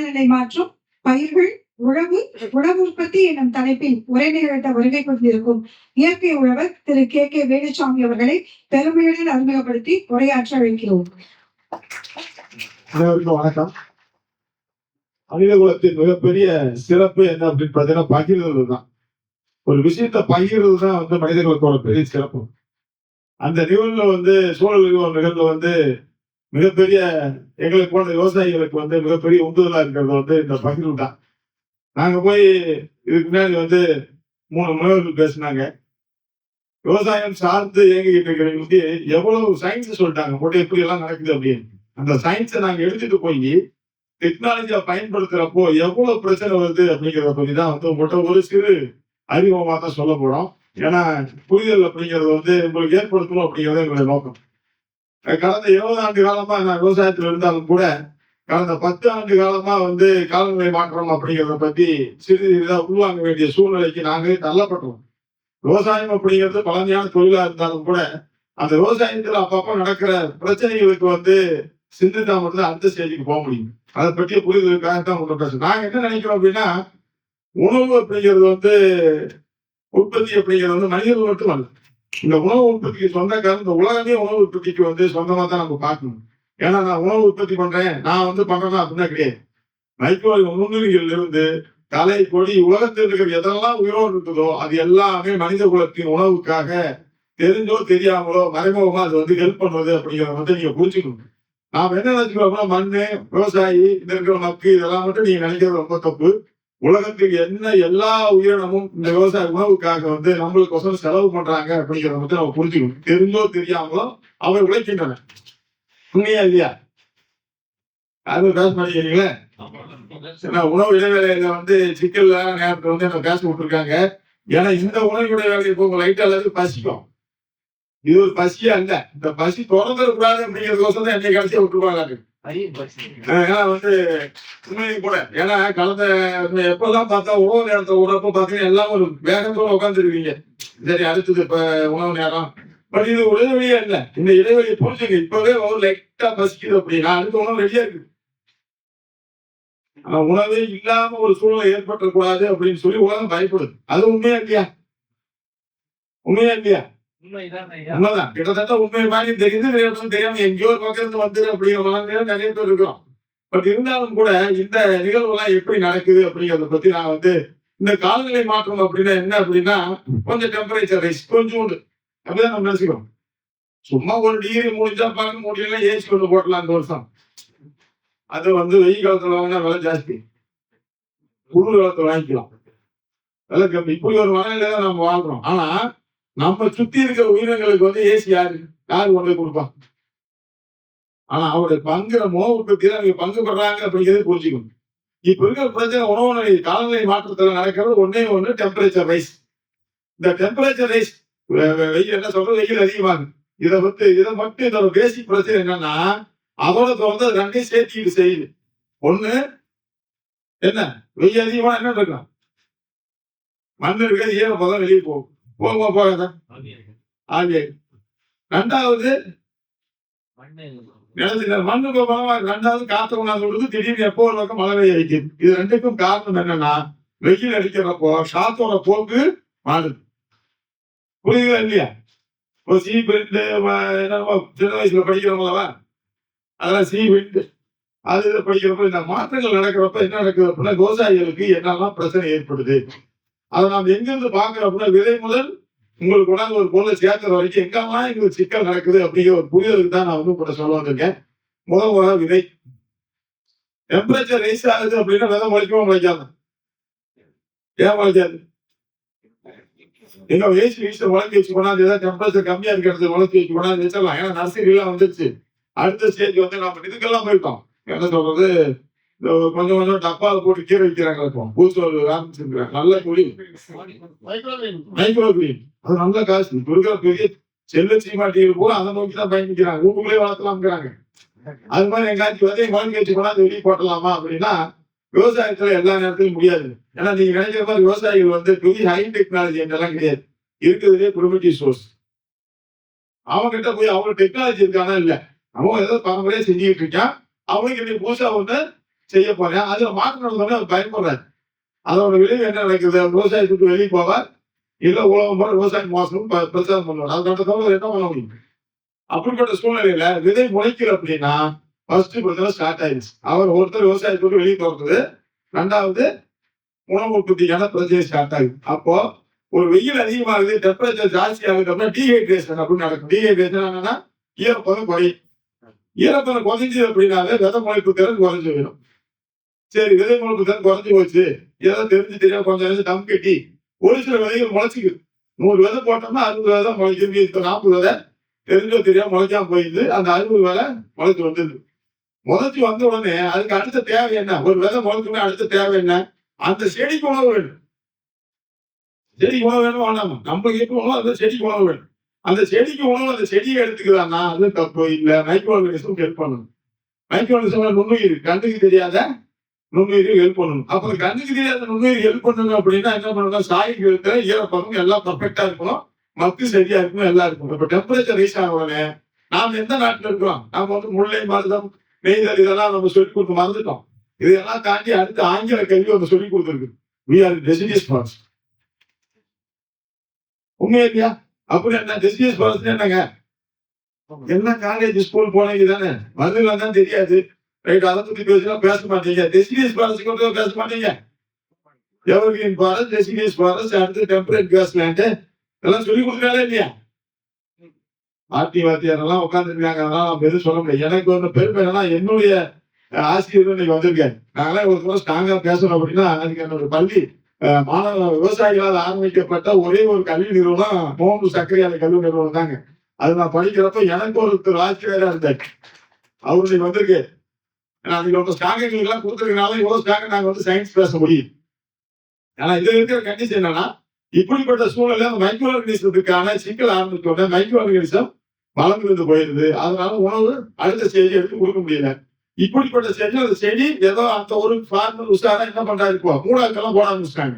காலநிலை மாற்றம். பயிர்கள் உழவு உணவு உற்பத்தி எனும் தலைப்பில் உரை நிகழ்த்த வருகை கொண்டிருக்கும் இயற்கை உழவர் திரு கே. கே. வேலுசாமி அவர்களை பெருமையுடன் அறிமுகப்படுத்தி உரையாற்ற அழைக்கிறோம். வணக்கம். மனித குலத்தின் மிகப்பெரிய சிறப்பு என்ன அப்படின்னு பார்த்தீங்கன்னா பகிர்றது தான். ஒரு விஷயத்தை பகிர்றது தான் வந்து மனித குலத்தோட பெரிய சிறப்பு. அந்த நிகழ்வுல வந்து சூழல் நிகழ்வு நிகழ்வு வந்து மிகப்பெரிய எங்களுக்கு போன விவசாயிகளுக்கு வந்து மிகப்பெரிய உந்துதலா இருக்கிறது வந்து இந்த பகிர்வு தான். நாங்க போய் இதுக்கு முன்னாடி வந்து மூணு முனைவர்கள் பேசினாங்க. விவசாயம் சார்ந்து இயங்கிக்கிட்டு இருக்கிறவங்களுக்கு எவ்வளவு சயின்ஸ் சொல்லிட்டாங்க போட்டு எப்படி எல்லாம் நடக்குது அப்படின்னு. அந்த சயின்ஸை நாங்க எடுத்துட்டு போய் டெக்னாலஜியை பயன்படுத்துறப்போ எவ்வளவு பிரச்சனை வருது அப்படிங்கிறத பத்தி தான் வந்து உங்கள்கிட்ட ஒரு சிறு அறிமுகமாக தான் சொல்ல போறோம். ஏன்னா புரிதல் அப்படிங்கிறது வந்து உங்களுக்கு ஏற்படுத்தணும் அப்படிங்கிறது எங்களுடைய நோக்கம். கடந்த இருபது ஆண்டு காலமா நான் விவசாயத்தில் இருந்தாலும் கூட கடந்த பத்து ஆண்டு காலமா வந்து காலநிலை மாற்றம் அப்படிங்கிறத பத்தி சிறிது சிறிதாக உள்வாங்க வேண்டிய சூழ்நிலைக்கு நாங்களே தள்ளப்பட்டோம். விவசாயம் அப்படிங்கிறது பழமையான தொழிலா இருந்தாலும் கூட அந்த விவசாயத்துல அப்பப்போ நடக்கிற பிரச்சனைகளுக்கு வந்து சிந்தித்தா மட்டும் அடுத்த ஸ்டேஜுக்கு போக முடியும். அதை பற்றிய புரிதலுக்காக தான் உங்க பேசுறேன். நாங்க என்ன நினைக்கிறோம் அப்படின்னா உணவு அப்படிங்கிறது வந்து உற்பத்தி அப்படிங்கிறது வந்து மனிதர்கள் மட்டும் அல்ல இந்த உணவு உற்பத்திக்கு சொந்தக்காரன் இந்த உலகமே உணவு உற்பத்திக்கு வந்து சொந்தமா தான் நம்ம பார்க்கணும். ஏன்னா நான் உணவு உற்பத்தி பண்றேன். நான் வந்து பண்றேன்னா அப்படின்னா கிடையாது. மைக்ரோ நுண்ணுயிரிகள் இருந்து தலை கொடி உலகத்தில் இருக்கிற எதெல்லாம் உயிரோடு இருக்குதோ அது எல்லாமே மனித குலத்தின் உணவுக்காக தெரிஞ்சோ தெரியாமலோ மறைமுகமா அது வந்து ஹெல்ப் பண்றது அப்படிங்கிறத வந்து நீங்க புரிஞ்சுக்கணும். நாம என்ன நினைச்சுக்கிறோம்னா மண்ணு விவசாயி இந்த இருக்கிற மக்கு இதெல்லாம் மட்டும் நீங்க நினைக்கிறது ரொம்ப தப்பு. உலகத்துக்கு என்ன எல்லா உயிரினமும் இந்த விவசாய உணவுக்காக வந்து நம்மளுக்கு ஒசரம் செலவு பண்றாங்க அப்படிங்கிறத வந்து நம்ம புரிஞ்சுக்கணும். தெரிஞ்சோ தெரியாமலோ அவை உழைக்கின்றன. உண்மையா இல்லையா? அது பேச மாட்டேங்கிறீங்களே ஏன்னா உணவு இடைவேளையில வந்து சிக்கல் நேரத்துல வந்து என்ன பேச விட்டுருக்காங்க ஏன்னா இந்த உணவு இடைவேளை இப்போ உங்க லைட் அல்லது பசிக்கும். இது ஒரு பசியா இல்ல. இந்த பசி திறந்துடக்கூடாது அப்படிங்கிறதுக்கோசம் தான் என்னை கடைசியா விட்டுருவாங்க ஏன்னா வந்து உண்மையை கூட ஏன்னா கடந்த எப்பெல்லாம் பார்த்தா உணவு நேரத்தை விடுறப்ப பார்த்தீங்கன்னா எல்லாம் ஒரு வேகத்தோட உட்காந்துருவீங்க சரி அடுத்தது இப்ப உணவு நேரம். பட் இது ஒரு இடைவெளியே இல்ல. இந்த இடைவெளியை புரிஞ்சுங்க. இப்பவே ஒரு லைட்டா பசிக்குது அப்படின்னா அடுத்த உணவு ரெடியா இருக்கு. ஆனா உணவே இல்லாம ஒரு சூழ்நிலை ஏற்பட்டக்கூடாது அப்படின்னு சொல்லி உலகம் பயப்படுது. அது உண்மையா இல்லையா? உண்மையா இல்லையா? உண்மைதான் கிட்டத்தட்ட உண்மை மாதிரி தெரியுது. நிறைய பேருக்கு தெரியாம எங்கேயோ ஒரு பக்கத்துல இருந்து வந்துரு அப்படிங்கிற மாதிரி நிறைய பேர் இருக்கிறோம். பட் இருந்தாலும் கூட இந்த நிகழ்வுலாம் எப்படி நடக்குது அப்படிங்கறத பத்தி நான் வந்து இந்த காலநிலை மாற்றம் அப்படின்னா என்ன அப்படின்னா கொஞ்சம் டெம்பரேச்சர் ரைஸ் கொஞ்சோண்டு. அப்படிதான் நம்ம நினைச்சுக்கிறோம். சும்மா ஒரு டிகிரி முடிஞ்சா பார்க்க முடியல ஏசி கொண்டு போட்டலாம் அந்த வருஷம். அது வந்து வெயில் காலத்துல வாங்கினா விலை ஜாஸ்தி. குளிர் காலத்துல வாங்கிக்கலாம். விலை கம்மி. இப்படி ஒரு மனநிலை தான் நம்ம வாழ்றோம். ஆனா நம்ம சுத்தி இருக்கிற உயிரினங்களுக்கு வந்து ஏசி யாரு? யாரு கொண்டு கொடுப்பான் ஆனா அவருடைய பங்குற மோகத்தில அவங்க பங்கு பெறாங்க அப்படிங்கிறது புரிஞ்சுக்கணும். இப்ப இருக்கிற பிரச்சனை உணவு நிலை காலநிலை மாற்றத்துல நடக்கிறது ஒன்னே ஒண்ணு டெம்பரேச்சர் ரைஸ் இந்த டெம்பரேச்சர் ரைஸ் வெயில் என்ன சொல்றது? வெயில் அதிகமாகும் இதை வந்து இதை மட்டும் இதோட பேசிக் பிரச்சனை என்னன்னா அதோட தொடர்ந்து அது ரெண்டையும் சேர்த்திட்டு செய்யுது. ஒண்ணு என்ன? வெயில் அதிகமா என்ன இருக்கும் மண் இருக்கிறது ஈரப்பதம் வெளியே போகும். போகாத ஆகிய ரெண்டாவது மண்ணு போகாம ரெண்டாவது காத்து கொண்டாந்து விடுது திடீர்னு எப்போ ஒரு பக்கம் மழை பெய்ய வைக்குது. இது ரெண்டுக்கும் காரணம் என்னன்னா வெயில் அடிக்கிறப்போ காத்தோட போக்கு மாறுது. புரியுதா இல்லையா? இப்போ சி பெல்ட் என்னமோ சின்ன வயசுல படிக்கிறவங்களவா அதெல்லாம் சி பெல்ட் அது படிக்கிறப்ப இந்த மாற்றங்கள் நடக்கிறப்ப என்ன நடக்குது அப்படின்னா விவசாயிகளுக்கு என்னெல்லாம் பிரச்சனை ஏற்படுது? அதை நாம் எங்கிருந்து பாக்குறோம் அப்படின்னா விதை முதல் உங்களுக்கு கொண்டாந்து ஒரு பொருளை சேர்க்கிற வரைக்கும் எங்கெல்லாம் எங்களுக்கு சிக்கல் நடக்குது அப்படிங்கிற ஒரு புரிதலுக்கு தான் நான் வந்து கூட சொல்ல வந்திருக்கேன். முதல் முதல் விதை. டெம்பரேச்சர் ரைஸ் ஆகுது அப்படின்னா விதை முளைக்குமா முளைக்காது? ஏன் முளைக்காது? எங்க ஏசி வீசில் உழக்கி வச்சு கொண்டாந்து ஏதாவது டெம்பரேச்சர் கம்மியா இருக்கிறது உழக்கி வச்சு கொண்டாந்து வச்சிடலாம் ஏன்னா நர்சரிலாம் வந்துருச்சு. அடுத்த ஸ்டேஜ் வந்து நம்ம இதுக்கெல்லாம் போயிட்டோம். என்ன சொல்றது? கொஞ்சம் கொஞ்சம் டப்பால் போட்டு கீரை வைக்கிறாங்க இருக்கும் பூசோல் ஆரம்பிச்சிருக்கிறாங்க நல்ல குழி. மைக்ரோ கிரீன் அது நல்ல காசு. இப்ப இருக்கிற பெரிய செல்ல சீமாட்டிகள் கூட அதை நோக்கி தான் பயணிக்கிறாங்க. வீட்டுக்குள்ளே வளர்த்தலாம்ங்கிறாங்க அது மாதிரி எங்காச்சும் மண் கட்சி போனா அது வெளியே போட்டலாமா அப்படின்னா விவசாயத்துல எல்லா நேரத்திலும் முடியாது. ஏன்னா நீங்க நினைக்கிற மாதிரி விவசாயிகள் வந்து புதிய ஹை டெக்னாலஜி என்றெல்லாம் கிடையாது. இருக்கிறதுலே ப்ரிமிட்டிவ் சோர்ஸ் அவங்க கிட்ட போய் அவங்க டெக்னாலஜி இருக்கானா இல்ல? அவன் ஏதோ பரம்பரையா செஞ்சுக்கிட்டு இருக்கான். அவனுக்கு இன்னைக்கு புதுசா வந்து செய்ய போறேன். அதுல மாற்றம் நடந்தோடனே அவர் பயப்படுறாரு அதோட விளைவு என்ன நடக்குது? விட்டு வெளியே போவார். இல்ல உலகம் போல விவசாயம் மோசம் ப- பிரச்சாரம் பண்ணுவார். அது நடந்தவங்க என்ன பண்ண முடியும்? அப்படிப்பட்ட சூழ்நிலையில விதை முளைக்கல அப்படின்னா ஃபர்ஸ்ட் பிரச்சனை ஸ்டார்ட் ஆயிடுச்சு. அவர் ஒருத்தர் விவசாயத்தை விட்டு வெளியே போறது. ரெண்டாவது உணவு உற்பத்திக்கான பிரச்சனை ஸ்டார்ட் ஆகுது. அப்போ ஒரு வெயில் அதிகமாகுது டெம்பரேச்சர் ஜாஸ்தி ஆகுது அப்படின்னா டீஹைட்ரேஷன் அப்படின்னு நடக்கும். டீஹைட்ரேஷன் என்னன்னா ஈரப்பதம் குறையும். ஈரப்பதம் குறைஞ்சது அப்படின்னாலே விதை முளைப்பு திறன் குறைஞ்சு போயிடும். சரி விதை முளைப்பு தான் குறைஞ்சி போச்சு. ஏதோ தெரிஞ்சு தெரியாம கொஞ்சம் நேரம் டம் கட்டி ஒரு சில விதைகள் முளைச்சிக்குது. நூறு விதை போட்டோம்னா அறுபது விதை தான் முளைச்சிருக்கு இப்போ நாற்பது விதை தெரிஞ்சோ தெரியாம முளைக்காம போயிடுது. அந்த அறுபது விதை முளைச்சி வந்துருது முளைச்சி வந்த உடனே அதுக்கு அடுத்த தேவை என்ன? ஒரு விதை முளைச்சுமே அடுத்த தேவை என்ன? அந்த செடிக்கு உணவு வேணும். செடிக்கு உணவு வேணும் வேணாமா? நம்மளுக்கு எப்போ உணவு அந்த செடிக்கு உணவு வேணும். அந்த செடிக்கு உணவு அந்த செடியை எடுத்துக்கிறான்னா அது தப்பு இல்லை. மைக்ரோ ஆர்கனிசம் ஹெல்ப் பண்ணணும். மைக்ரோ ஆர்கனிசம் நுண்ணுயிர் கண்டுக்கு தெரியாத நுண்ணுயிர் ஹெல்ப் பண்ணணும். அப்ப கண்ணுக்கு தெரியாத நுண்ணுயிர் ஹெல்ப் பண்ணணும் அப்படின்னா என்ன பண்ணணும்? சாய்க்கு இருக்கிற ஈரப்பதம் எல்லாம் பர்ஃபெக்டா இருக்கணும். மக்கு சரியா இருக்கணும் எல்லாம் இருக்கணும். இப்ப டெம்பரேச்சர் ரைஸ் உடனே நாம் எந்த நாட்டுல இருக்கிறோம்? நாம வந்து முல்லை மருதம் நெய்தல் இதெல்லாம் நம்ம சொல்லி கொடுத்து மறந்துட்டோம். இதெல்லாம் தாண்டி அடுத்து ஆங்கில கல்வி ஒன்று சொல்லி கொடுத்துருக்கு. வி ஆர் டெசிடியஸ் ஃபாரஸ்ட் உண்மையா இல்லையா? அப்படி என்ன? டெசிடியஸ் ஃபாரஸ்ட் என்னங்க என்ன காலேஜ் ஸ்கூல் போனீங்க தானே மதுரை தான் தெரியாது. ரைட் அதை பத்தி பேசினா பேச மாட்டீங்க டெசிடியஸ் ஃபாரஸ்ட் கொண்டு பேச மாட்டீங்க எவர்கிரீன் ஃபாரஸ்ட் டெசிடியஸ் ஃபாரஸ்ட் அடுத்து டெம்பரேட் கேஸ் லேண்ட் இதெல்லாம் சொல்லி கொடுக்குறாங்களே இல்லையா ஆர்டி வாத்தியார் உட்காந்துருக்காங்க அதெல்லாம் நம்ம எதுவும் சொல்ல முடியாது எனக்கு வந்து பெருமை என்னன்னா என்னுடைய அஹ், ஆசிரியர் இன்னைக்கு வந்திருக்காரு நாங்களே ஒரு தடவை ஸ்ட்ராங்கா பேசணும் அப்படின்னா அதுக்கு என்னோட பள்ளி அஹ், மாணவ விவசாயிகளால் ஆரம்பிக்கப்பட்ட ஒரே ஒரு கல்வி நிறுவனம் மோகன் சர்க்கரையாலை கல்வி நிறுவனம் தாங்க. அது நான் படிக்கிறப்ப எனக்கு ஒருத்தர் ஆசிரியரா இருந்தார் அவரு இன்னைக்கு வந்திருக்கு. ஏன்னா அதுக்கு ரொம்ப ஸ்ட்ராங் எங்களுக்கு கொடுத்துருக்கனால இவ்வளவு ஸ்ட்ராங்கா நாங்க வந்து சயின்ஸ் பேச முடியும். ஆனா இதுல இருக்கிற கண்டிஷன் என்னன்னா இப்படிப்பட்ட சூழ்நிலை அந்த மைக்ரோ ஆர்கனிசத்துக்கான சிக்கல் ஆரம்பிச்சோட மைக்ரோ ஆர்கனிசம் வளர்ந்து போயிருது. அதனால உணவு அடுத்த ஸ்டேஜ் எடுத்து கொடுக்க முடியல. இப்படிப்பட்ட ஸ்டேஜ் அந்த செடி ஏதோ அந்த ஒரு ஃபார்மர் உஷாரா என்ன பண்றா இப்போ? மூடாக்கெல்லாம் போட ஆரம்பிச்சிட்டாங்க.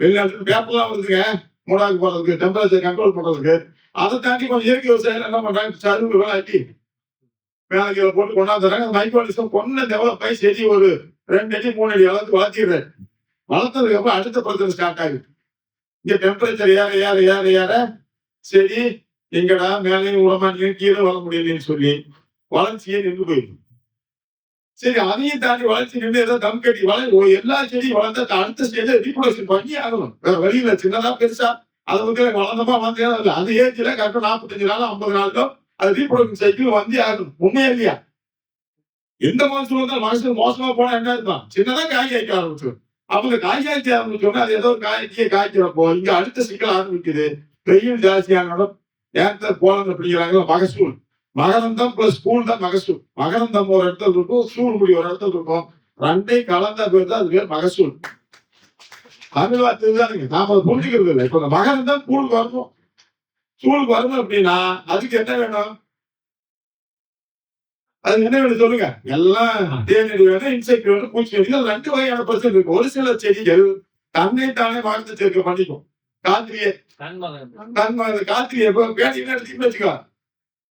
வெளிநாட்டுல பேப்பர்லாம் வருதுங்க. மூடாக்கு போடுறதுக்கு டெம்பரேச்சர் கண்ட்ரோல் பண்றதுக்கு. அதை தாண்டி கொஞ்சம் இயற்கை விவசாயம் என்ன பண்றாங்க? ஆட்டி விளையாட்டி போட்டு கொண்டாந்துறாங்க மைக்ரோனிசம் கொண்டு டெவலப் ஆகி செடி ஒரு ரெண்டு அடி மூணு அடி அளவுக்கு வளர்த்திடுறாரு வளர்த்ததுக்கு அப்புறம் அடுத்த பிரச்சனை ஸ்டார்ட் ஆகுது. இங்க டெம்பரேச்சர் ஏற ஏற ஏற ஏற செடி எங்கடா மேலையும் விடமாட்டேங்க கீழே வளர முடியலன்னு சொல்லி வளர்ச்சியே நின்று போயிடும் சரி அதையும் தாண்டி வளர்ச்சி நின்று ஏதோ தம் கட்டி வளர ஓ- எல்லா செடியும் வளர்ந்தா அடுத்த ஸ்டேஜ் ரீப்ரொடக்ஷன் பண்ணி ஆகணும். வேற வழியில சின்னதா பெருசா அதை வந்து வளர்ந்தமா வந்தேன் அந்த ஏஜ்ல கரெக்டா நாற்பத்தஞ்சு நாள் ஐம்பது நாளுக்கோ அது ரீப்ரொடக்ஷன் சைக்கிள் வந்தே ஆகணும். உண்மையா இல்லையா எந்த மனுஷன் வந்தாலும் மனுஷன் மோசமா போனா என்ன இருந்தான் சின்னதா காய் காய்க்க ஆரம்பிச்சிடும் அவங்க காய் காய்க்க ஆரம்பிச்சோன்னா அது ஏதோ ஒரு காய்ச்சிய காய்க்கிறப்போ இங்க அடுத்த சிக்கல் ஆரம்பிக்குது. வெயில் ஜாஸ்தியான ஏத்த போலந்து பிடிக்கிறாங்களோ மகசூல் மகரந்தம் பிளஸ் ஸ்கூல் தான் மகசூல் மகரந்தம் ஒரு இடத்துல இருக்கும் சூழ் முடி ஒரு இடத்துல இருக்கும். ரெண்டையும் கலந்த பேர் தான் அது பேர் மகசூல் தமிழ் வார்த்தை தானுங்க நாம அதை புரிஞ்சுக்கிறது இல்லை இப்ப இந்த மகரந்தம் கூழ் வரணும். சூழுக்கு வரணும் அப்படின்னா அதுக்கு என்ன வேணும்? அது என்ன வேணும் சொல்லுங்க. எல்லாம் தேனடி வேணும் இன்செக்ட் வேணும் பூச்சி வேணும். ரெண்டு வகையான பிரச்சனை இருக்கு. ஒரு சில செடிகள் தன்னை தானே மகரந்த சேர்க்கை பண்ணிக்கும். காத்திரியே காத்திரியை எடுத்துக்கிட்டு வச்சுக்கோ.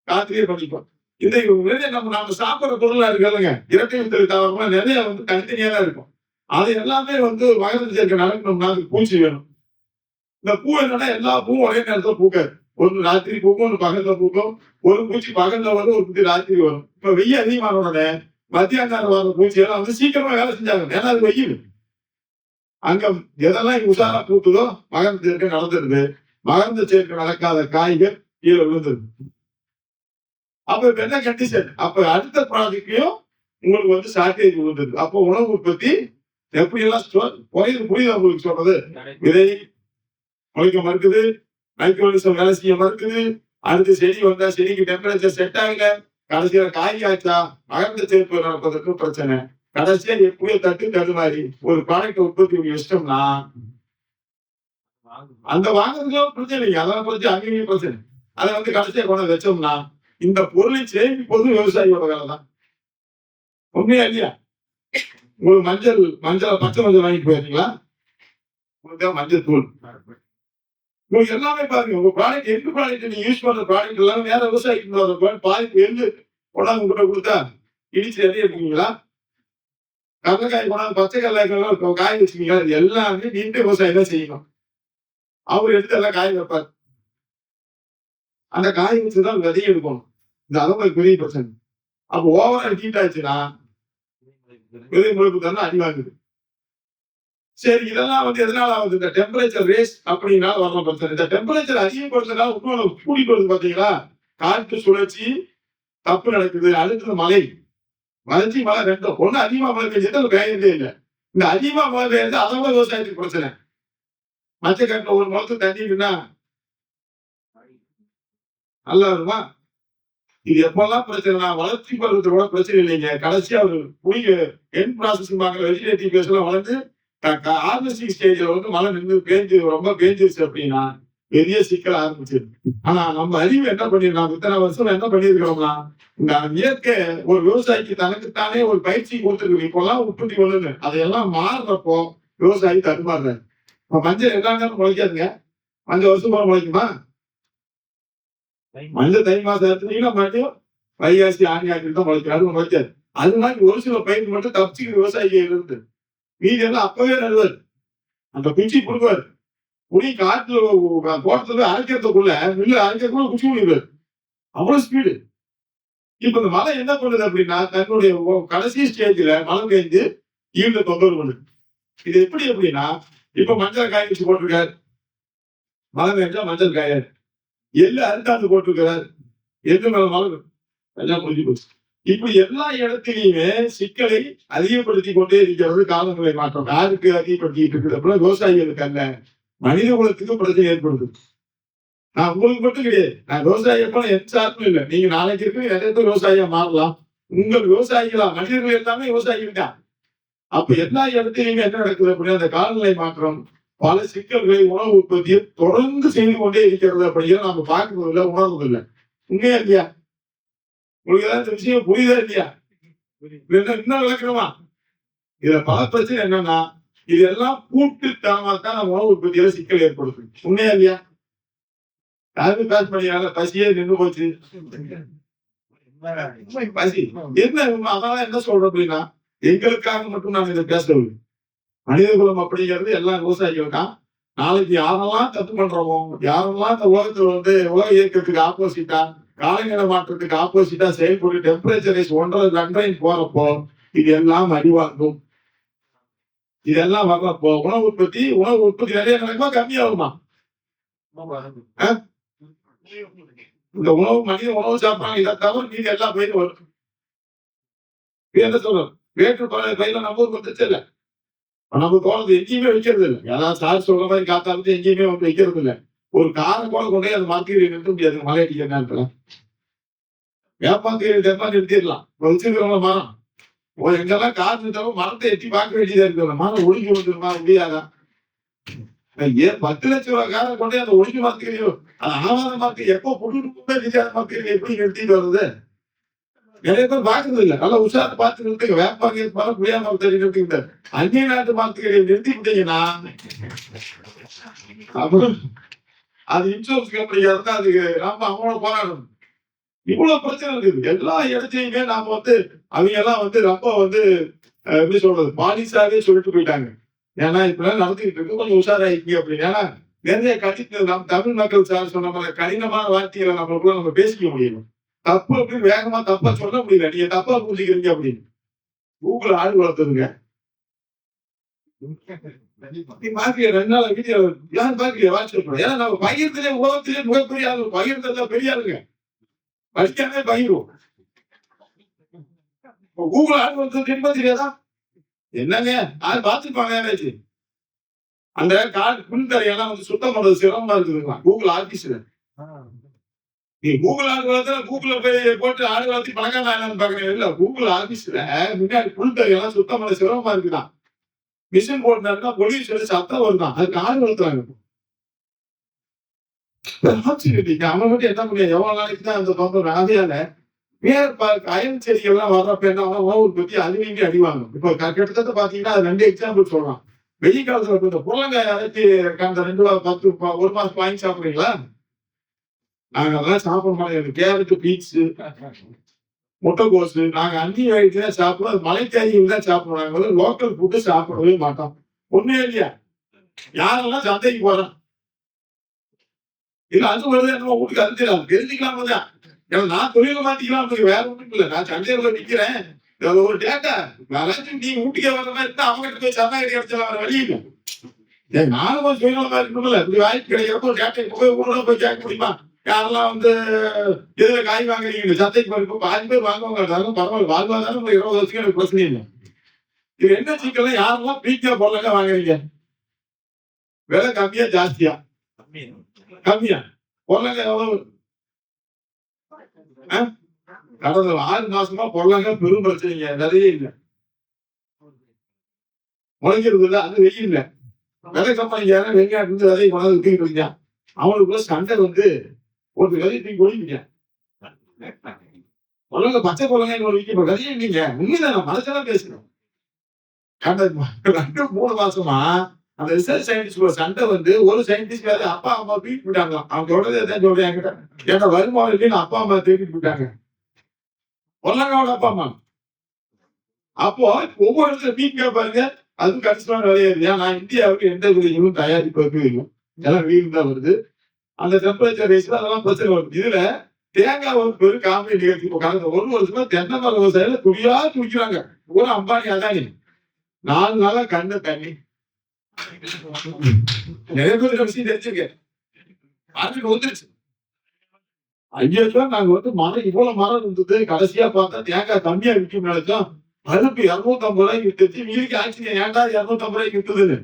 காத்திரியே பண்ணிப்போம் இந்த நம்ம நாம சாப்பிடுற பொருளா இருக்குல்லங்க இரட்டை வித்தல் தாவரமா நிறைய வந்து தனித்தனியா தான் இருக்கும். அது எல்லாமே வந்து மகரந்த சேர்க்கை நடக்கணும்னா அதுக்கு பூச்சி வேணும். இந்த பூ என்னன்னா எல்லா பூவும் ஒரே நேரத்துல பூக்காது. ஒன்று ராத்திரி பூக்கும் ஒன்று பகல்ல பூக்கும் ஒரு பூச்சி பகல்ல வரும் ஒரு பூச்சி ராத்திரி வரும். இப்ப வெயில் அதிகமான உடனே மத்தியான நேரம் வர பூச்சி எல்லாம் வந்து சீக்கிரமா வேலை செஞ்சாங்க. ஏன்னா அது வெயில். அங்க எதெல்லாம் உஷாரா பூத்துதோ மகரந்த சேர்க்கை நடந்துருது. மகரந்த சேர்க்கை நடக்காத காய்கள் கீழே விழுந்துருது. அப்ப இப்ப என்ன கண்டிஷன் அப்ப அடுத்த ப்ராஜெக்ட்லயும் உங்களுக்கு வந்து ஷார்டேஜ் விழுந்தது அப்போ உணவு உற்பத்தி எப்படி எல்லாம் குறையுது புரியுது உங்களுக்கு சொல்றது? விதை முளைக்க மறுக்குது மைக்ரோனிசம் வேலை செய்ய மறுக்குது. அடுத்து செடி வந்தா செடிக்கு டெம்பரேச்சர் செட் ஆகல. கடைசியில காய் ஆச்சா மகரந்த சேர்ப்பு நடப்பதற்கு பிரச்சனை. கடைசியா எப்படியோ தட்டு தடுமாறி ஒரு ப்ராடக்ட் உற்பத்தி இஷ்டம்னா வச்சிட்டோம்னா அந்த வாங்குறதுக்கு பிரச்சனை இல்லைங்க. அதெல்லாம் பிரச்சனை அங்கேயும் பிரச்சனை. அதை வந்து கடைசியா கொண்டு வச்சோம்னா இந்த பொருளை சேமிப்பது விவசாயியோட வேலை தான். உண்மையா இல்லையா? உங்களுக்கு மஞ்சள் மஞ்சள் பச்சை மஞ்சள் வாங்கி போயிருக்கீங்களா உங்களுக்கு மஞ்சள் தூள். உங்களுக்கு எல்லாமே பாருங்க உங்க ப்ராடக்ட் எந்த ப்ராடக்ட் நீங்க யூஸ் பண்ற ப்ராடக்ட் எல்லாமே வேற விவசாயிக்கு பாதிப்பு எள்ளு கொண்டாந்து உங்ககிட்ட கொடுத்தா இடிச்சு எதையும் இருக்கீங்களா? கடலக்காய் கொண்டாந்து பச்சை கடலக்காய் காய் வச்சுக்கீங்களா? அது எல்லாமே நின்று விவசாயம் தான் செய்யணும். அவர் எடுத்து எல்லாம் காய் வைப்பார். அந்த காய் வச்சுதான் விதைய எடுக்கணும். இந்த அளவு பெரிய பிரச்சனை. அப்போ ஓவரா ஹீட் ஆச்சுன்னா விதை முழுப்பு தானே அடி வாங்குது சரி இதெல்லாம் வந்து எதனால ஆகுது இந்த டெம்பரேச்சர் ரேஸ் அப்படின்னால வரலாம் பிரச்சனை இந்த டெம்பரேச்சர் அதிகப்படுத்தினால இன்னொன்று கூடி போகுது பாத்தீங்களா? காற்று சுழற்சி தப்பு நடக்குது அடுத்தது மழை. வறட்சி மழை ரெண்டும் ஒண்ணு அதிகமா மழை பெய்ஞ்சது அது பெய்யறதே இல்லை. இந்த அதிகமா மழை பெய்யறது அதோட விவசாயத்துக்கு பிரச்சனை. மச்ச காட்டுல ஒரு முளத்து தண்ணி இருக்குன்னா நல்லா இருக்குமா இது எப்பெல்லாம் பிரச்சனைனா வளர்ச்சி பருவத்தில் கூட பிரச்சனை இல்லைங்க. கடைசியா ஒரு புளிய என் ப்ராசஸ் பார்க்குற வெஜிடேட்டிவ் பேசலாம் வளர்ந்து ஹார்வெஸ்டிங் ஸ்டேஜ்ல வந்து மழை நின்று பேஞ்சு ரொம்ப பேஞ்சிருச்சு அப்படின்னா பெரிய சிக்கல் ஆரம்பிச்சிருக்கு ஆனா நம்ம அறிவு என்ன பண்ணிருக்கோம்? இத்தனை வருஷம் என்ன பண்ணிருக்கிறோம்னா இந்த இயற்கை ஒரு விவசாயிக்கு தனக்குத்தானே ஒரு பயிற்சி கொடுத்துருக்கு. இப்பெல்லாம் உற்பத்தி கொள்ளுங்க அதையெல்லாம் மாறுறப்போ விவசாயி தடுமாறுறாரு. இப்ப மஞ்சள் எல்லா நேரம் முளைக்காதுங்க. மஞ்சள் வருஷம் போல முளைக்குமா? மஞ்சள் தை மாசம் எடுத்துட்டீங்கன்னா மறுபடியும் வைகாசி ஆணி ஆட்டில் தான் முளைக்கும் அது முளைக்காது. அது மாதிரி ஒரு சில பயிர் மட்டும் தப்பிச்சு விவசாயிகள் இருந்து. மீதி எல்லாம் அப்பவே நடுவார். அந்த குச்சி கொடுப்பார். குடி காட்டுல தோட்டத்துல போய் அரைக்கிறதுக்குள்ள மில்லு அரைக்கிறதுக்குள்ள குச்சி முடிவார் அவ்வளவு ஸ்பீடு இப்ப இந்த மழை என்ன பண்ணுது அப்படின்னா தன்னுடைய கடைசி ஸ்டேஜ்ல மலம் கேஞ்சு ஈல்ட தொந்தரவு பண்ணுது. இது எப்படி அப்படின்னா இப்ப மஞ்சள் காய வச்சு போட்டிருக்காரு. மலம் பெஞ்சா மஞ்சள் காயாது. எள்ளு அறுத்தாந்து போட்டிருக்கிறார். எள்ளு மேல மழை பெய்யும். எல்லாம் முடிஞ்சு போச்சு. இப்ப எல்லா இடத்துலயுமே சிக்கலை அதிகப்படுத்தி கொண்டே இருக்கிறது காலநிலை மாற்றம். யாருக்கு அதிகப்படுத்திட்டு இருக்குது அப்படின்னா விவசாயிகளுக்கு அல்ல. மனித குலத்துக்கு பிரச்சனை ஏற்படுது. நான் உங்களுக்கு மட்டும் கிடையாது நான் விவசாயி எப்ப எந்த சார்பும் இல்லை. நீங்க நாளைக்கு இருக்கு நிறைய விவசாயியா மாறலாம்? உங்கள் விவசாயிகளா? மனிதர்கள் எல்லாமே விவசாயிகள் தான் அப்ப எல்லா இடத்துலயுமே என்ன நடக்குது அப்படின்னா அந்த காலநிலை மாற்றம் பல சிக்கல்களை உணவு உற்பத்தியை தொடர்ந்து செய்து கொண்டே இருக்கிறது அப்படிங்கிறத நம்ம பார்க்கறது இல்லை உணர்றது இல்லை உண்மையா இல்லையா? உங்களுக்கு ஏதாவது விஷயம் புரியுதா இல்லையா? இன்னும் விளக்கணுமா பல பிரச்சனை என்னன்னா இதெல்லாம் கூட்டு தான் நம்ம உணவு உற்பத்தியில சிக்கல் ஏற்படுது. உண்மையா இல்லையா? யாருமே பேச பண்ணியாங்க பசியே நின்று போச்சு. பசி. என்ன? அதெல்லாம் என்ன சொல்றோம் அப்படின்னா எங்களுக்காக மட்டும் நாங்க இதை பேசவில்லை. மனித குலம் அப்படிங்கிறது எல்லா விவசாயிகள் தான் நாளைக்கு யாரெல்லாம் தப்பு பண்றோமோ யாரெல்லாம் இந்த உலகத்துல வந்து உலக இயக்கத்துக்கு ஆப்போசிட்டா காலநிலை மாற்றத்துக்கு ஆப்போசிட்டா செயல்படும் டெம்பரேச்சர் இஸ் ஒன்றரை ரெண்டரை போறப்போ இது எல்லாம் அடிவாங்கும். இதெல்லாம் வர்றப்போ உணவு உற்பத்தி உணவு உற்பத்தி நிறைய நடக்குமா? கம்மியாகுமா? இந்த உணவு மனித உணவு சாப்பிடுறாங்க. இதை தவிர மீதி எல்லா பயிரும் வரும். என்ன சொல்றோம் வேற்று பயிர் நம்ம ஊருக்கு வந்துச்சு இல்லை? நம்ம தோட்டத்தை எங்கேயுமே வைக்கிறது இல்லை ஏதாவது சார் சொல்ற மாதிரி காத்தாலும் எங்கேயுமே வந்து வைக்கிறது இல்லை ஒரு காரை கூட கொண்டு அது அந்த நிறுத்த முடியாது. மழை அடிக்கிற நேரத்துல வேப்பாக்கு நிறுத்திடலாம். வச்சிருக்கிறவங்க மரம். ஓ எங்கெல்லாம் கார் நிறுத்தாலும் மரத்தை எட்டி பார்க்க வேண்டியதா இருக்கு மரம் ஒழுங்கி வந்துருமா முடியாதா? ஏன் பத்து லட்சம் ரூபாய் காரை கொண்டு அதை ஒழுங்கி மாத்துக்கிறியோ அது ஆவாத மார்க்கு எப்போ புட்டுட்டு நிதியாத மார்க்கு எப்படி நிறுத்திட்டு வருது நிறைய பேர் பாக்குறது இல்ல. நல்லா உஷார பார்த்து நிறுத்துங்க வேப்பாங்க மரம் புளியா மரத்தை நிறுத்திக்கிட்ட அந்நிய நாட்டு மார்க்கு நிறுத்திக்கிட்டீங்கன்னா அப்புறம் அது இன்சூரன்ஸ் கம்பெனியா இருந்தா அதுக்கு நாம அவங்கள போராடணும். இவ்வளவு பிரச்சனை இருக்குது. எல்லா இடத்தையுமே நாம வந்து அவங்க எல்லாம் வந்து ரொம்ப வந்து எப்படி சொல்றது பாலிசாவே சொல்லிட்டு போயிட்டாங்க. ஏன்னா இப்ப நடத்திட்டு இருக்கு கொஞ்சம் உஷாராயிக்கி அப்படின்னு. ஏன்னா நிறைய கடின நம்ம தமிழ் மக்கள் சார் சொன்ன மாதிரி கடினமான வார்த்தைகளை நம்மளுக்குள்ள நம்ம பேசிக்க முடியணும் தப்பு அப்படின்னு வேகமா தப்பா சொல்ல முடியல. நீங்க தப்பா புரிஞ்சுக்கிறீங்க அப்படின்னு. கூகுள் ஆள் வளர்த்துருங்க நீ ரெண்டு நாள் வீடியோ யாரும் பாக்கலையா வாட்ஸ்அப் ஏன்னா நம்ம பகிர்ந்ததே உலகத்திலே மிகப்பெரிய ஆளு பகிர்ந்ததுல பெரிய ஆளுங்க. படிக்காமே பகிர்வோம். கூகுள் ஆள் வந்து தெரியுமா தெரியாதா? என்னங்க? ஆள் பார்த்துருப்பாங்க யாராச்சும் அந்த கார்டு புல் தரையெல்லாம் வந்து சுத்தம் பண்றது சிரமமா இருக்குதுங்களா கூகுள் ஆபீஸ்ல நீ கூகுள் வளர்த்தா கூகுள்ல போய் போட்டு ஆள் வளர்த்தி பணக்கார ஆளான்னு பாக்குறீங்க இல்ல? கூகுள் ஆபீஸ்ல முன்னாடி புல் சுத்தம் பண்ண சிரமமா இருக்குதான். மிஷின் போட்டாருன்னா பொல்யூஷன் சத்தம் வருதான் அதுக்கு ஆள் வளர்த்துறாங்க அவன் மட்டும் என்ன முடியும் எவ்வளவு நாளைக்கு தான் அந்த தொந்தரவு ஆகையால வேற ப- அயல் செடிகள்லாம் வர்றப்ப என்ன உற்பத்தி அதுலேயுமே அடிவாங்க இப்போ கிட்டத்தட்ட பாத்தீங்கன்னா அது ரெண்டு எக்ஸாம்பிள் சொல்றான் வெயில் காலத்துல இந்த புள்ளங்காய் அரைச்சி அந்த ரெண்டு பத்து ஒரு மாசம் வாங்கி சாப்பிடுறீங்களா? நாங்க அதெல்லாம் சாப்பிட மாட்டோம். Carrot beans. முட்டைகோஸ் நாங்க அந்நிய வயிற்று தான் சாப்பிடுவோம். அது தான் சாப்பிடுவோம். நாங்க லோக்கல் ஃபுட்டு சாப்பிடவே மாட்டோம். ஒண்ணே இல்லையா? யாரெல்லாம் சந்தைக்கு போறோம் இல்ல அது வருது என்ன வீட்டுக்கு தெரியாது. தெரிஞ்சுக்கலாம் தான் ஏன்னா நான் தொழில மாத்திக்கலாம் வேற ஒண்ணும் இல்லை. நான் சந்தையில நிக்கிறேன். இதுல ஒரு டேட்டா யாராச்சும் நீ வீட்டுக்கே வர மாதிரி இருந்தா அவங்க கிட்ட போய் சந்தை கிடைச்சா வர வழி இல்லை. ஏன் நானும் கொஞ்சம் சுயநலமா இருக்கணும்ல இப்படி வாய்ப்பு கிடைக்கிறப்போ டேட்டா போய் ஊரோட போய் கேட்க முடியுமா? யாரெல்லாம் வந்து எதுல காய் வாங்குறீங்க சந்தைக்கு போயிருப்போம் பாதி பேர் வாங்குவாங்க பரவாயில்ல வாழ்வாதாரம் ஒரு இருபது வருஷத்துக்கு எனக்கு பிரச்சனை இல்லை. இது என்ன சிக்கல் யாரெல்லாம் பீக்கா பொருளாக வாங்குறீங்க? விலை கம்மியா ஜாஸ்தியா? கம்மியா. பொருளாக எவ்வளவு கடந்த ஆறு மாசமா பொருளாக பெரும் பிரச்சனைங்க நிறைய இல்லை. முளைக்கிறது இல்லை அது வெயில் இல்லை. விலை கம்பெனிங்க வெங்காயம் இருந்து விதையை கொண்டாந்து வித்துக்கிட்டு இருந்தான் அவனுக்குள்ள சண்டை வந்து ஒரு கதையை தூக்கி கொடிப்பீங்க பொருளங்க பச்சை பொருளங்க ஒரு விற்க விதையே இல்லைங்க. உண்மையில மனசெல்லாம் பேசுறேன். ரெண்டு மூணு மாசமா அந்த ரிசர்ச் சயின்டிஸ்ட் சண்டை வந்து ஒரு சயின்டிஸ்ட் வேற அப்பா அம்மா தூக்கிட்டு போயிட்டாங்களாம் அவங்க சொல்றதே தான் சொல்றேன் என்கிட்ட. ஏன்னா வருமானம் இல்லைன்னு அப்பா அம்மா தூக்கிட்டு போயிட்டாங்க பொருளங்கோட அப்பா அம்மா. அப்போ ஒவ்வொரு இடத்துல மீன் பாருங்க. அது கணிசமான விலையேறுது ஏன் நான் இந்தியாவுக்கு எந்த விதைகளும் தயாரிப்பதற்கு இல்லை எல்லாம் வீடு தான் வருது. அந்த டெம்பரேச்சர் ரேஸ்ல அதெல்லாம் பிரச்சனை வரும். இதுல தேங்காய் ஒரு பெரும் காமெடி நிகழ்ச்சி இப்போ கடந்த ஒரு வருஷமா தென்னை மர விவசாயில துடியா துடிக்கிறாங்க பூரா அம்பானி அதானி. நாலு நாளா கண்ணு தண்ணி. நிறைய பேர் விஷயம் தெரிஞ்சிருக்கேன் மார்க்கெட் வந்துருச்சு. ஐயோ நாங்க வந்து மரம் இவ்வளவு மரம் இருந்தது. கடைசியா பார்த்தா தேங்காய் கம்மியா விற்கும் நினைச்சோம் பருப்பு இருநூத்தி ஐம்பது ரூபாய்க்கு வித்துச்சு. மீதிக்கு ஆக்சிஜன் ஏன்டா இருநூத்தி ஐம்பது ரூபாய்க்கு வித்துதுன்னு?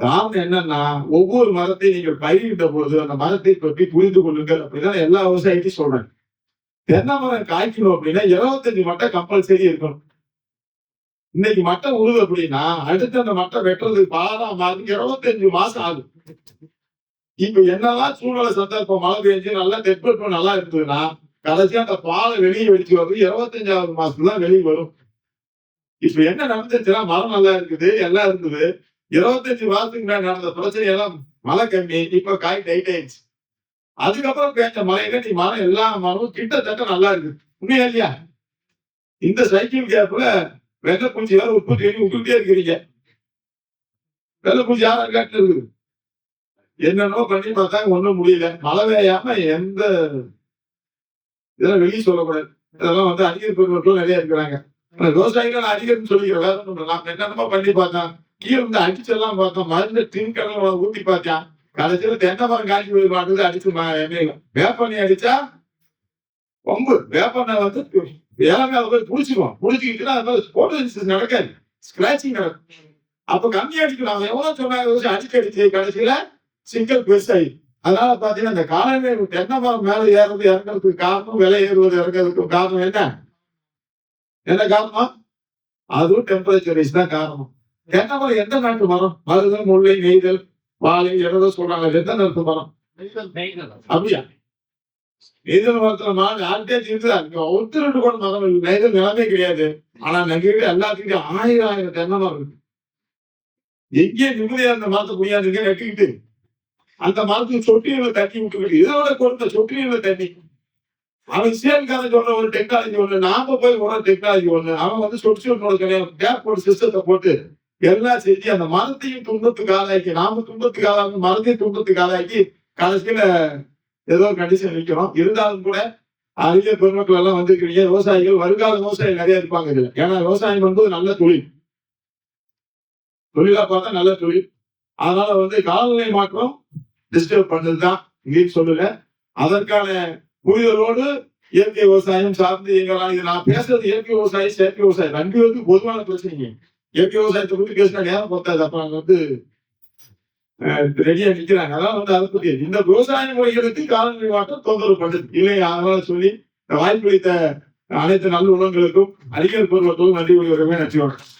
காரணம் என்னன்னா ஒவ்வொரு மரத்தையும் நீங்கள் பயிரிட்ட பொழுது அந்த மரத்தை பற்றி புரிந்து கொள்ளுங்கள் அப்படிதான் எல்லா விவசாயத்தையும் சொல்றேன் தென்னை மரம் காய்க்கணும் அப்படின்னா இருபத்தஞ்சு மட்டை கம்பல்சரி இருக்கணும். இன்னைக்கு மட்டை உழுது அப்படின்னா அடுத்து அந்த மட்டை வெட்டுறதுக்கு பாதாம் மாறி இருபத்தஞ்சு மாசம் ஆகும். இப்ப என்னெல்லாம் சூழ்நிலை சந்தர்ப்பம் மழை பெஞ்சு நல்லா தெற்பெட்பம் நல்லா இருந்ததுன்னா கடைசியா அந்த பாலை வெளியே வெடிச்சு வருது இருபத்தஞ்சாவது மாசத்துல தான் வெளியே வரும். இப்ப என்ன நடந்துச்சுன்னா மரம் நல்லா இருக்குது எல்லாம் இருந்தது இருபத்தஞ்சு வாரத்துக்கு நான் நடந்த பிரச்சனை எல்லாம் மழை கம்மி இப்ப காய் டைட் ஆயிடுச்சு. அதுக்கப்புறம் பேச்ச மழையில நீ மரம் எல்லா மரமும் கிட்டத்தட்ட நல்லா இருக்கு. உண்மையா இல்லையா? இந்த சைக்கிள் கேப்ல வெள்ளை பூச்சி வேற உற்பத்தி பண்ணி விட்டுட்டே இருக்கிறீங்க. வெள்ளை பூச்சி யாரும் கேட்டு இருக்குது என்னென்னோ பண்ணி பார்த்தாங்க ஒண்ணும் முடியல. மழை பெய்யாம எந்த இதெல்லாம் வெளியே சொல்லக்கூடாது. இதெல்லாம் வந்து அதிகரிப்பு பெருமக்கள் நிறைய இருக்கிறாங்க. விவசாயிகள் அதிகரிப்பு அதிகர்னு சொல்லிக்கிறேன் வேற ஒன்றும் நான் என்னென்னமோ பண்ணி பார்த்தேன் கீழே இருந்து அடிச்செல்லாம் பார்த்தோம் மருந்து தின்கடலை ஊத்தி பார்த்தேன் கடைசியில் தென்னை மரம் காய்ச்சி போய் மாட்டுது அடிச்சு ம- வேப்பண்ணி அடிச்சா கொம்பு வேப்பண்ணை வந்து இளமையில போய் புடிச்சுக்குவோம் புடிச்சுக்கிட்டுனா அது மாதிரி போட்டோ நடக்காது. ஸ்கிராச்சிங் நடக்கும். அப்ப கம்மி அடிக்கலாம் எவ்வளவு சொன்னாங்க அடிச்சு அடிச்சு கடைசியில சிங்கிள் பெருசாயி அதனால பாத்தீங்கன்னா இந்த காலநிலை தென்னை மரம் மேல ஏறது இறங்குறதுக்கு காரணம் விலை ஏறுவது இறங்குறதுக்கு காரணம் என்ன? என்ன காரணம்? அதுவும் டெம்பரேச்சர் தான் காரணம். தென்னை மரம் எந்த நாட்டு மரம்? மருதம் முல்லை நெய்தல் வாழை எதோ சொல்றாங்க. எந்த நாட்டு மரம்? அப்படியா? நெய்தல் மரத்துல மரம் யார்கிட்டே தீர்த்துதா இங்க ஒருத்தர் ரெண்டு கூட மரம் நெய்தல் நிலமே கிடையாது. ஆனா எங்ககிட்ட எல்லாத்துக்கிட்டையும் ஆயிரம் ஆயிரம் தென்னை மரம் இருக்கு. எங்கே நிம்மதியா அந்த மரத்தை புரியாது நட்டுக்கிட்டு அந்த மரத்துக்கு சொட்டியில தண்ணி விட்டுக்கிட்டு இதோட கொடுத்த சொட்டியில தண்ணி. அவன் சேல்காரன் சொல்ற ஒரு டெக்னாலஜி ஒண்ணு நாம போய் ஒரு டெக்னாலஜி ஒண்ணு. அவன் வந்து சொட்டு சொட்டு கிடையாது கேப் போட்டு சிஸ்டத்தை போட்டு எல்லாம் செஞ்சு அந்த மரத்தையும் துன்பத்துக்கு ஆளாக்கி நாம துன்பத்துக்கு ஆளாக்கி மரத்தையும் துன்பத்துக்கு ஆளாக்கி கடைசியில ஏதோ கண்டிஷன் நிற்கிறோம் இருந்தாலும் கூட அரிய பெருமக்கள் எல்லாம் வந்திருக்கிறீங்க. விவசாயிகள் வருங்கால விவசாயிகள் நிறைய இருப்பாங்க இதுல. ஏன்னா விவசாயம் என்பது நல்ல தொழில். தொழிலா பார்த்தா நல்ல தொழில். அதனால வந்து காலநிலை மாற்றம் டிஸ்டர்ப் பண்ணதுதான். இங்கேயும் சொல்லல. அதற்கான புரிதலோடு இயற்கை விவசாயம் சார்ந்து எங்களால் இது நான் பேசுறது இயற்கை விவசாயம் செயற்கை விவசாயம் ரெண்டு பேருக்கு பொதுவான பிரச்சனைங்க. இயற்கை விவசாயத்தை பத்தி பேசினா நேரம் பத்தாது அப்ப நாங்க வந்து ரெடியா நிக்கிறாங்க அதான் வந்து அதை பத்தி இந்த விவசாய முறைகளுக்கு காலநிலை மாற்றம் தொந்தரவு பண்ணுது இல்லை அதனால சொல்லி இந்த வாய்ப்பு அளித்த அனைத்து நல்ல உணவுகளுக்கும் அறிஞர் பொருளுக்கும் நன்றி உள்ளவர்களுமே நன்றி வணக்கம்